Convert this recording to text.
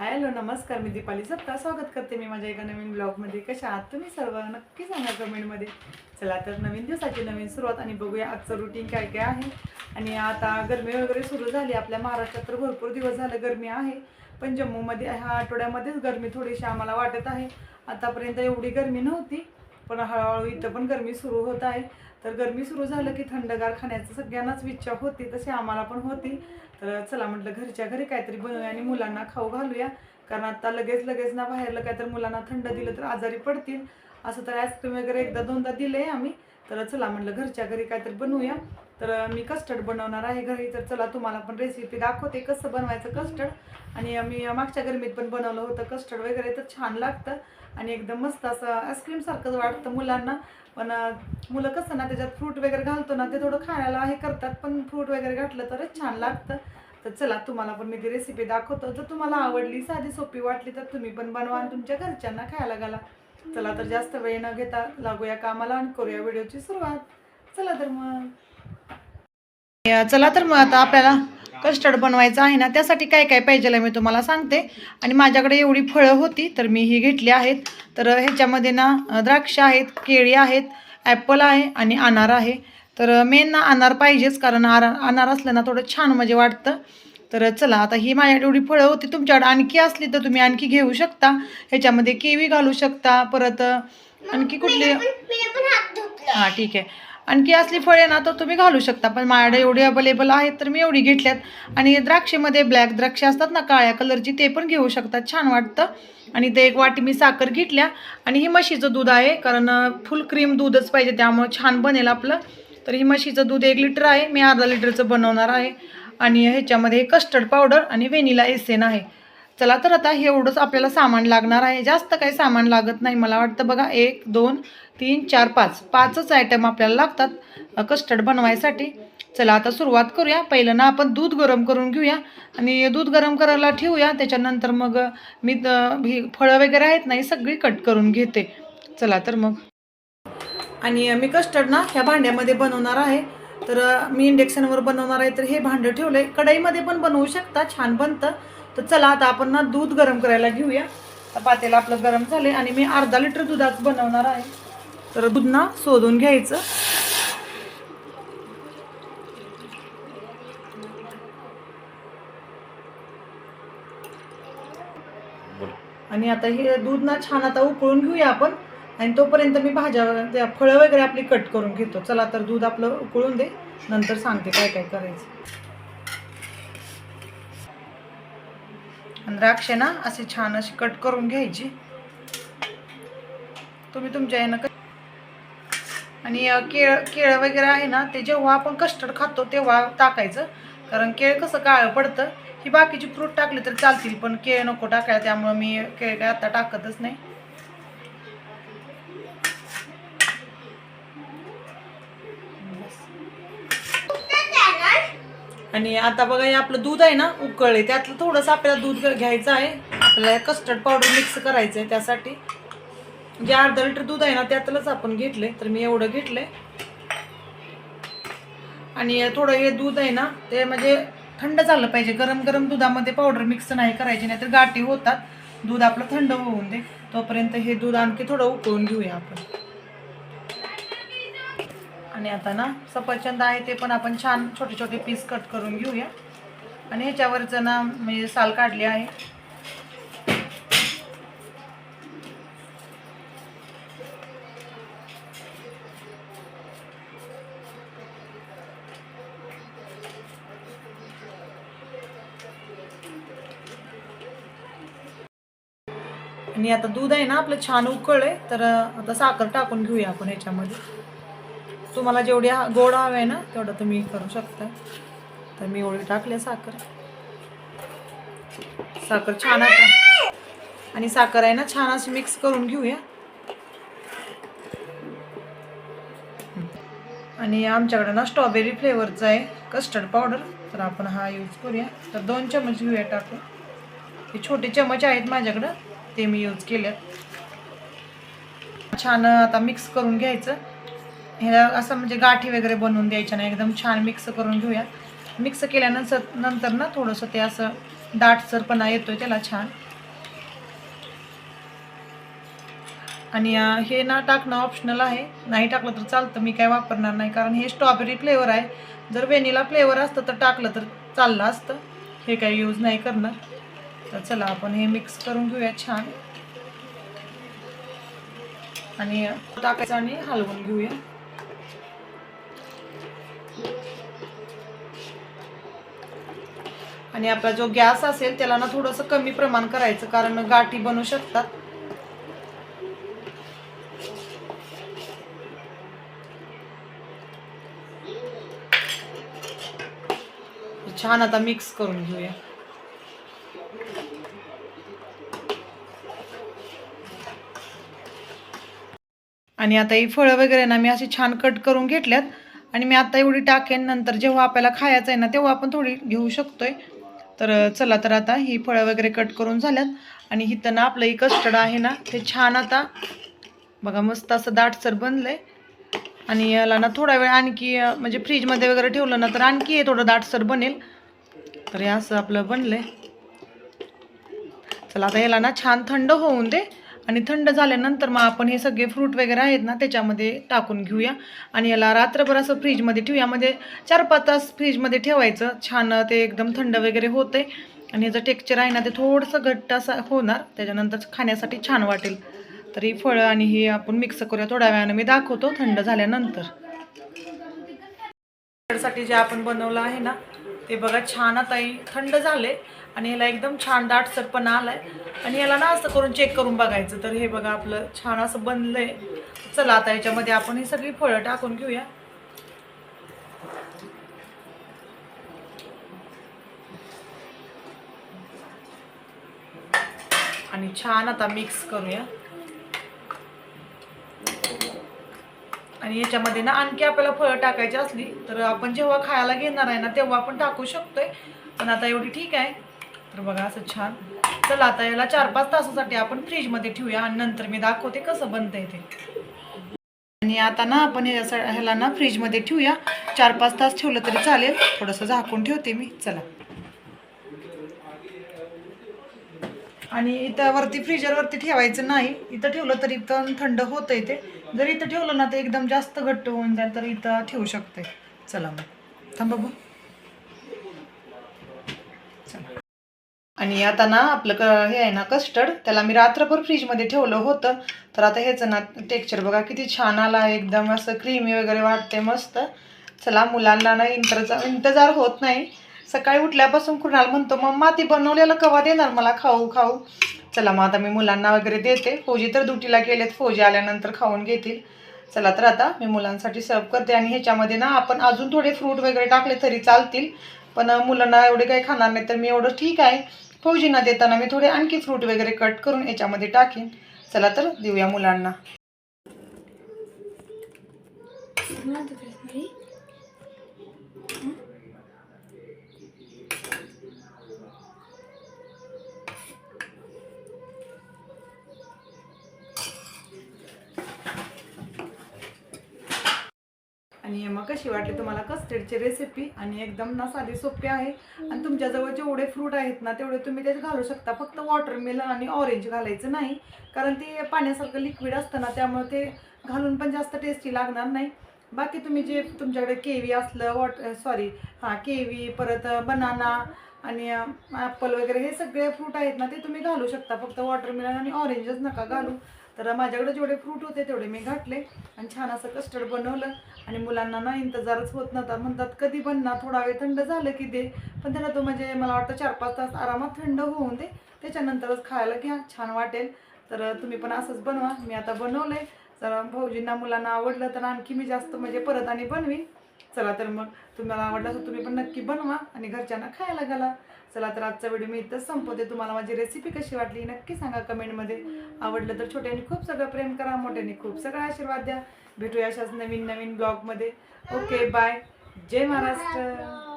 Hello नमस्कार मी दीपाली सप्ता स्वागत करते मी माझ्या एका नवीन ब्लॉगमध्ये कशा आहात तुम्ही सर्व? नक्की सांगा कमेंटमध्ये चला तर नवीन दिवसाची नवीन सुरुवात आणि बघूया आजचं रुटीन काय काय आहे. आणि आता गरमी वगैरे सुरू झाली. आपल्या महाराष्ट्रात तर भरपूर दिवस झालं गरमी आहे. पण जम्मूमध्ये ह्या आठवड्यामध्येच गरमी थोडीशी आम्हाला वाटत आहे. आतापर्यंत एवढी गरमी नव्हती पण हळूहळू इथं पण गरमी सुरू होत आहे. तर गरमी सुरू झालं की थंडगार खाण्याचं सगळ्यांनाच इच्छा होती तशी आम्हाला पण होती. तर चला म्हटलं घरच्या घरी काहीतरी बनवूया आणि मुलांना खाऊ घालूया. कारण आता लगेच लगेच ना बाहेरलं काहीतरी मुलांना थंड दिलं तर आजारी पडतील. असं तर आईस्क्रीम वगैरे एकदा दोनदा दिले आम्ही. तर चला म्हटलं घरच्या घरी काहीतरी बनवूया. तर मी कस्टर्ड बनवणार आहे घरी. तर चला तुम्हाला पण रेसिपी दाखवते कसं बनवायचं कस्टर्ड आणि मी मागच्या गरमीत पण बनवलं होतं कस्टर्ड वगैरे तर छान लागतं. आणि एकदम मस्त असं आईस्क्रीमसारखंच वाटतं मुलांना. पण मुलं कसं ना त्याच्यात फ्रूट वगैरे घालतो ना ते थोडं खायला हे करतात. पण फ्रूट वगैरे घातलं तरच छान लागतं. तर चला तुम्हाला पण मी ती रेसिपी दाखवतो. जर तुम्हाला आवडली साधी सोपी वाटली तर तुम्ही पण बनवा आणि तुमच्या घरच्यांना खायला घाला. चला तर जास्त वेळ न घेता लागूया कामाला आणि करूया व्हिडिओची सुरुवात. चला तर मग. या, चला तर मग आता आपल्याला कस्टर्ड बनवायचं आहे ना त्यासाठी काय काय पाहिजे मी तुम्हाला सांगते. आणि माझ्याकडे एवढी फळं होती तर मी ही घेतली आहेत. तर ह्याच्यामध्ये ना द्राक्ष आहेत केळी आहेत ॲपल आहे आणि अनार आहे. तर मेन ना अनार पाहिजेच कारण आर अनार असलं ना थोडं छान म्हणजे वाटतं. तर चला आता ही माझ्याकडे एवढी फळं होती तुमच्याकडे आणखी असली तर तुम्ही आणखी घेऊ शकता. ह्याच्यामध्ये केवी घालू शकता परत आणखी कुठली? हां ठीक आहे. आणखी असली फळे ना तर तुम्ही घालू शकता पण माझ्याकडे एवढी अवेलेबल आहेत तर मी एवढी घेतल्यात. आणि द्राक्षेमध्ये ब्लॅक द्राक्ष असतात ना काळ्या कलरची ते पण घेऊ शकतात छान वाटतं. आणि ते एक वाटी मी साखर घेतल्या. आणि ही म्हशीचं दूध आहे कारण फुल क्रीम दूधच पाहिजे त्यामुळे छान बनेल आपलं. तर ही म्हशीचं दूध एक लिटर आहे मी अर्धा लिटरचं बनवणार आहे. आणि ह्याच्यामध्ये कस्टर्ड पावडर आणि व्हेनिला एसेन आहे. चला तर आता एवढंच आपल्याला सामान लागणार आहे. जास्त काही सामान लागत नाही मला वाटतं बघा एक दोन तीन चार पाच. पाचच आयटम आपल्याला लागतात कस्टर्ड बनवायसाठी. चला आता सुरुवात करूया. पहिलं ना आपण दूध गरम करून घेऊया आणि दूध गरम करायला ठेवूया. त्याच्यानंतर मग मी ही फळं वगैरे आहेत नाही सगळी कट करून घेते. चला तर मग. आणि मी कस्टर्ड ना ह्या भांड्यामध्ये बनवणार आहे. तर मी इंडक्शनवर बनवणार आहे तर हे भांडं ठेवलंय. कढईमध्ये पण बनवू शकता छान बनतं. तर चला आता आपण ना दूध गरम करायला घेऊया. तर पातेलं आपलं गरम झाले आणि मी अर्धा लिटर दुधाचं बनवणार आहे. तर दूध ना शोधून घ्यायचं. आणि आता हे दूध ना छान आता उकळून घेऊया आपण. आणि तोपर्यंत मी भाज्या त्या फळं वगैरे आपली कट करून घेतो. चला तर दूध आपलं उकळून दे नंतर सांगते काय काय करायचं. आणि द्राक्षे ना असे छान अशी कट करून घ्यायची. तुम्ही तुमच्या यानं क- आणि केळ केळं वगैरे आहे ना ते जेव्हा आपण कस्टर्ड खातो तेव्हा टाकायचं. कारण केळ कसं काळं पडतं ही बाकीची फ्रूट टाकली तर चालतील पण केळ नको टाकायला त्यामुळं मी केळ काय आता टाकतच नाही. आणि आता बघा हे आपलं दूध आहे ना उकळले त्यातलं थोडंसं आपल्याला दूध घ्यायचं आहे. आपल्याला कस्टर्ड पावडर मिक्स करायचं आहे त्यासाठी. जे अर्धा लिटर दूध आहे ना त्यातलंच आपण घेतलंय. तर मी एवढं घेतलंय. आणि थोडं हे दूध आहे ना ते म्हणजे थंड झालं पाहिजे. गरम गरम दुधामध्ये पावडर मिक्स नाही करायची नाही तर गाठी होतात. दूध आपलं थंड होऊन दे. तोपर्यंत हे दूध आणखी थोडं उकळून घेऊया आपण. आणि आता ना सफरचंद आहे ते पण आपण छान छोटे छोटे पीस कट करून घेऊया. आणि ह्याच्यावरचं ना म्हणजे साल काढली आहे. आणि आता दूध आहे ना आपलं छान उकळ आहे तर आता साखर टाकून घेऊया आपण ह्याच्यामध्ये. तुम्हाला जेवढी गोड हवे आहे ना तेवढं तुम्ही करू शकता. तर मी एवढी टाकले साखर. साखर छान आता आणि साखर आहे ना छान अशी मिक्स करून घेऊया. आणि आमच्याकडे ना स्ट्रॉबेरी फ्लेवरचा आहे कस्टर्ड पावडर तर आपण हा यूज करूया. तर दोन चमच घेऊया टाकून. हे छोटे चमच आहेत माझ्याकडं ते मी यूज केलेत छान आता मिक्स करून घ्यायचं. ह्याला असं म्हणजे गाठी वगैरे बनवून द्यायच्या नाही एकदम छान मिक्स करून घेऊया. मिक्स केल्यानंतर नंतर ना थोडंसं ते असं दाटसरपणा येतोय त्याला छान. आणि हे ना टाकणं ऑप्शनल आहे. नाही टाकलं तर चालतं मी काय वापरणार नाही. कारण हे स्ट्रॉबेरी फ्लेवर आहे. जर वेनिला फ्लेवर असतं तर टाकलं तर चाललं असतं. हे काही यूज नाही करणार. तर चला आपण हे मिक्स करून घेऊया छान. आणि टाकायचं आणि हलवून घेऊया. आणि आपला जो गॅस असेल त्याला ना थोडंसं कमी प्रमाण करायचं कारण गाठी बनू शकतात. छान आता मिक्स करून घेऊया. आणि आता ही फळं वगैरे ना मी अशी छान कट करून घेतल्यात. आणि मी आता एवढी टाकेन नंतर जेव्हा आपल्याला खायचं आहे ना तेव्हा आपण थोडी घेऊ शकतोय. तर चला तर आता ही फळं वगैरे कट करून झाल्यात. आणि इथं ना आपलं ही कस्टर्ड आहे ना ते छान आता बघा मस्त असं दाटसर बनलंय. आणि याला ना थोडा वेळ आणखी म्हणजे फ्रीजमध्ये वगैरे ठेवलं ना तर आणखी हे थोडं दाटसर बनेल. तर हे असं आपलं बनलंय. चला आता याला ना छान थंड होऊन दे. आणि थंड झाल्यानंतर मग आपण हे सगळे फ्रूट वगैरे आहेत ना त्याच्यामध्ये टाकून घेऊया. आणि याला रात्रभर असं फ्रीजमध्ये ठेवूया. म्हणजे चार पाच तास फ्रीजमध्ये ठेवायचं. छान ते एकदम थंड वगैरे होते आणि याचं टेक्स्चर आहे ना ते थोडंसं घट्ट असं होणार. त्याच्यानंतर खाण्यासाठी छान वाटेल. तर ही फळं आणि हे आपण मिक्स करूया. थोड्या वेळानं मी दाखवतो थंड झाल्यानंतर. साठी जे आपण बनवलं आहे ना ते बघा छान आता थंड झाले आणि ह्याला एकदम छान दाटसरपणा आलाय. आणि याला ना असं करून चेक करून बघायचं. तर हे बघा आपलं छान असं बनलंय. चला आता याच्यामध्ये आपण ही सगळी फळं टाकून घेऊया. आणि छान आता मिक्स करूया. आणि याच्यामध्ये ना आणखी आपल्याला फळं टाकायची असली तर आपण जेव्हा खायला घेणार आहे ना तेव्हा आपण टाकू शकतोय. पण आता एवढी ठीक आहे. तर बघा असं छान. चला आता याला चार पाच तासासाठी आपण फ्रीजमध्ये ठेवूया आणि नंतर मी दाखवते कसं बनतंय ते. आणि आता ना आपण ह्याला ना फ्रीजमध्ये ठेवूया. चार पाच तास ठेवलं तरी चालेल. थोडंसं झाकून ठेवते मी. चला. आणि इथं वरती फ्रीजरवरती ठेवायचं नाही. इथं ठेवलं तरी इथं थंड आहे ते. जर इथं ठेवलं ना तर एकदम जास्त घट्ट होऊन जाईल तर इथं ठेवू शकते. चला मग. थांबा बघ. चला. आणि आता ना आपलं क हे आहे ना कस्टर्ड त्याला मी रात्रभर फ्रीजमध्ये ठेवलं होतं. तर आता ह्याचं ना टेक्स्चर बघा किती छान आला. आहे एकदम असं क्रीमी वगैरे वाटते मस्त. चला मुलांना ना इंतजार इंतजार होत नाही. सकाळी उठल्यापासून कुणाल म्हणतो मम्मा ती बनवलेलं कवा देणार मला खाऊ खाऊ? चला मग आता मी मुलांना वगैरे देते. फौजी तर ड्युटीला गेलेत. फौजी आल्यानंतर खाऊन घेतील. चला तर आता मी मुलांसाठी सर्व करते आणि ह्याच्यामध्ये ना आपण अजून थोडे फ्रूट वगैरे टाकले तरी चालतील. पण मुलांना एवढे काही खाणार नाही तर मी एवढं ठीक आहे. फौजींना देताना मी थोडे आणखी फ्रूट वगैरे कट करून याच्यामध्ये टाकीन. चला तर देऊया मुलांना. आणि मग कशी वाटली तुम्हाला कस्टर्डची रेसिपी आणि एकदम ना साधी सोपी आहे. आणि तुमच्याजवळ जेवढे फ्रूट आहेत ना तेवढे तुम्ही त्यात घालू शकता. फक्त वॉटरमेलन आणि ऑरेंज घालायचं नाही. कारण ते पाण्यासारखं लिक्विड असतं ना त्यामुळे ते घालून पण जास्त टेस्टी लागणार नाही. बाकी तुम्ही जे तुमच्याकडे केवी असलं वॉट सॉरी हां केवी परत बनाना आणि ॲपल वगैरे हे सगळे फ्रूट आहेत ना ते तुम्ही घालू शकता. फक्त वॉटरमेलन आणि ऑरेंजच नका घालू. तर माझ्याकडे जेवढे फ्रूट होते तेवढे मी घातले. आणि छान असं कस्टर्ड बनवलं. आणि मुलांना ना इंतजारच होत नव्हता. म्हणतात कधी पण ना थोडा वेळ थंड झालं की दे. पण त्यांना तो म्हणजे मला वाटतं चार पाच तास आरामात थंड होऊन दे. त्याच्यानंतरच खायला घ्या छान वाटेल. तर तुम्ही पण असंच बनवा. मी आता बनवलं आहे जर भाऊजींना मुलांना आवडलं तर आणखी मी जास्त म्हणजे परत आणि बनवीन. चला तर मग तुम्हाला आवडलं तर तुम्ही पण नक्की बनवा आणि घरच्यांना खायला घाला. चला तर आजचा व्हिडिओ मी इथंच संपवते. तुम्हाला माझी रेसिपी कशी वाटली नक्की सांगा कमेंटमध्ये आवडलं तर छोट्याने खूप सगळं प्रेम करा मोठ्याने खूप सगळं आशीर्वाद द्या. भेटूया अशाच नवीन नवीन ब्लॉगमध्ये ओके बाय जय महाराष्ट्र.